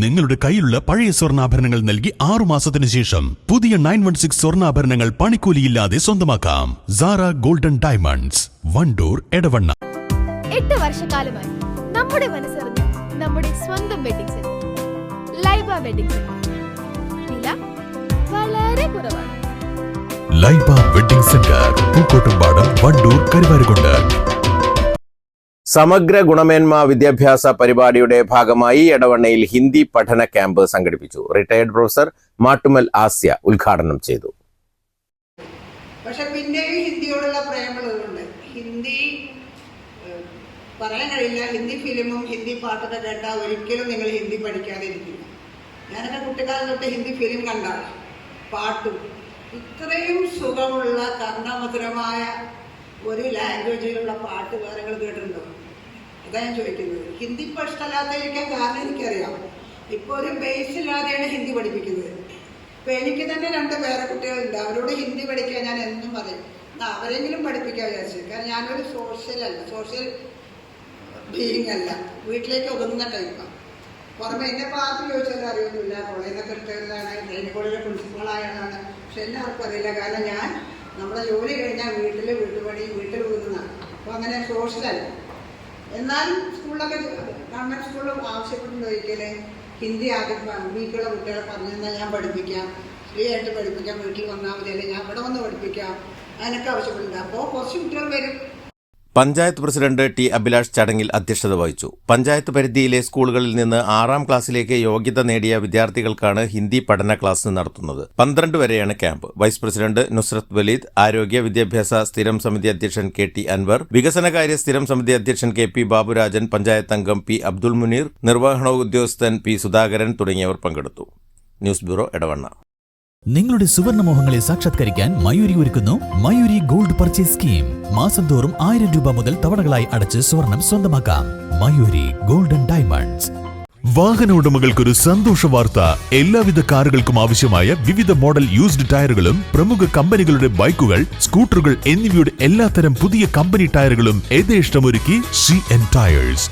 നിങ്ങളുടെ കയ്യിലുള്ള പഴയ സ്വർണാഭരണങ്ങൾ നൽകി ആറു മാസത്തിന് ശേഷം പുതിയ നയൻ വൺ സിക്സ് സ്വർണാഭരണങ്ങൾ പണിക്കൂലിയില്ലാതെ സ്വന്തമാക്കാം. Sara golden diamonds Wandoor Edavanna. എട്ട് വർഷക്കാലമായി നമ്മുടെ മനസ്സറിഞ്ഞ് നമ്മുടെ സ്വന്തം wedding centre Laiba wedding centre വില വളരെ കുറവാണ്. Laiba wedding centre Pookkottumpadam Wandoor Karuvarakund. സമഗ്ര ഗുണമേന്മ വിദ്യാഭ്യാസ പരിപാടിയുടെ ഭാഗമായി എടവണ്ണയിൽ ഹിന്ദി പഠന ക്യാമ്പ് സംഘടിപ്പിച്ചു. റിട്ടയർഡ് പ്രൊഫസർ മാട്ടുമൽ ആസ്യ ഉദ്ഘാടനം ചെയ്തു. പക്ഷെ പിന്നെയും ഹിന്ദിയോടുള്ള പ്രേമുള്ളതുകൊണ്ട് ഹിന്ദി പറയാൻ കഴിയില്ല. ഹിന്ദി ഫിലിമും ഹിന്ദി പാട്ടൊക്കെ കേട്ടാൽ ഒരിക്കലും നിങ്ങൾ ഹിന്ദി പഠിക്കാതിരിക്കില്ല. ഞാനൊക്കെ കുട്ടിക്കാലം തൊട്ട് ഹിന്ദി ഫിലിം കണ്ടാണ്. പാട്ടും. ഇത്രയും സുഖമുള്ള കർണമധുരമായ ഒരു ലാംഗ്വേജിലുള്ള പാട്ട് വേറെ കേട്ടിട്ടുണ്ടോ? അതാ ഞാൻ ചോദിക്കുന്നത്. ഹിന്ദി ഇപ്പോൾ ഇഷ്ടമല്ലാതിരിക്കാൻ കാരണം എനിക്കറിയാം. ഇപ്പോൾ ഒരു ബേസ് ഇല്ലാതെയാണ് ഹിന്ദി പഠിപ്പിക്കുന്നത്. ഇപ്പൊ എനിക്ക് തന്നെ രണ്ട് പേരെ കുട്ടികളുണ്ട്. അവരോട് ഹിന്ദി പഠിക്കാൻ ഞാൻ എന്നും പറയും. അവരെങ്കിലും പഠിപ്പിക്കാൻ വിചാരിച്ചു. കാരണം ഞാനൊരു സോഷ്യൽ അല്ല. സോഷ്യൽ ബീയിങ് അല്ല. വീട്ടിലേക്ക് ഒതുങ്ങുന്ന ടൈപ്പാണ് പുറമെ എന്നെ പാർട്ടി ചോദിച്ചാൽ അറിയൊന്നുമില്ല. കോളേജിൽ നിന്നൊക്കെ എടുത്തതാണ് കോളേജിലെ പ്രിൻസിപ്പളായതാണ് പക്ഷെ എന്നെ ആർക്കും അറിയില്ല. കാരണം ഞാൻ നമ്മുടെ ജോലി കഴിഞ്ഞാൽ വീട്ടിൽ വീട്ടുപണി വീട്ടിൽ ഒതുങ്ങുന്നതാണ് അപ്പോൾ അങ്ങനെ സോഷ്യലല്ല എന്നാലും സ്കൂളിലൊക്കെ ഗവൺമെന്റ് സ്കൂളിൽ ആവശ്യപ്പെട്ടുണ്ട് ഒരിക്കലെ ഹിന്ദി ആദ്യം വീട്ടിലുള്ള കുട്ടികളെ പറഞ്ഞു തന്നാൽ ഞാൻ പഠിപ്പിക്കാം ഫ്രീ ആയിട്ട് പഠിപ്പിക്കാം വീട്ടിൽ വന്നാൽ മതി അല്ലെങ്കിൽ ഞാൻ ഇവിടെ വന്ന് പഠിപ്പിക്കാം അതിനൊക്കെ ആവശ്യപ്പെടുന്നുണ്ട് അപ്പോൾ കുറച്ച് കുട്ടികൾ വരും. പഞ്ചായത്ത് പ്രസിഡന്റ് ടി അഭിലാഷ് ചടങ്ങിൽ അധ്യക്ഷത വഹിച്ചു. പഞ്ചായത്ത് പരിധിയിലെ സ്കൂളുകളിൽ നിന്ന് ആറാം ക്ലാസ്സിലേക്ക് യോഗ്യത നേടിയ വിദ്യാർത്ഥികൾക്കാണ് ഹിന്ദി പഠന ക്ലാസ് നടത്തുന്നത്. പന്ത്രണ്ട് വരെയാണ് camp. Vice president Nusrath Waleed ആരോഗ്യ വിദ്യാഭ്യാസ സ്ഥിരം സമിതി അധ്യക്ഷൻ കെ ടി അൻവർ വികസനകാര്യ സ്ഥിരം സമിതി അധ്യക്ഷൻ കെ പി ബാബുരാജൻ പഞ്ചായത്ത് അംഗം പി അബ്ദുൾ മുനീർ നിർവഹണ ഉദ്യോഗസ്ഥൻ പി സുധാകരൻ തുടങ്ങിയവർ പങ്കെടുത്തു. News bureau Edavanna. നിങ്ങളുടെ സുവർണമോഹങ്ങളെ സാക്ഷാത്കരിക്കാൻ മയൂരി ഒരുക്കുന്നു മയൂരി ഗോൾഡ് പർച്ചേസ് സ്കീം. മാസം തോറും ആയിരം രൂപ മുതൽ തവണകളായി അടച്ച് സ്വർണം സ്വന്തമാക്കാം. Mayuri golden diamonds. വാഹന ഉടമകൾക്കൊരു സന്തോഷ വാർത്ത. എല്ലാവിധ കാറുകൾക്കും ആവശ്യമായ വിവിധ മോഡൽ യൂസ്ഡ് ടയറുകളും പ്രമുഖ കമ്പനികളുടെ ബൈക്കുകൾ സ്കൂട്ടറുകൾ എന്നിവയുടെ എല്ലാത്തരം പുതിയ കമ്പനി ടയറുകളും യഥേഷ്ടമൊരുക്കി സി എൻ ടയേഴ്സ്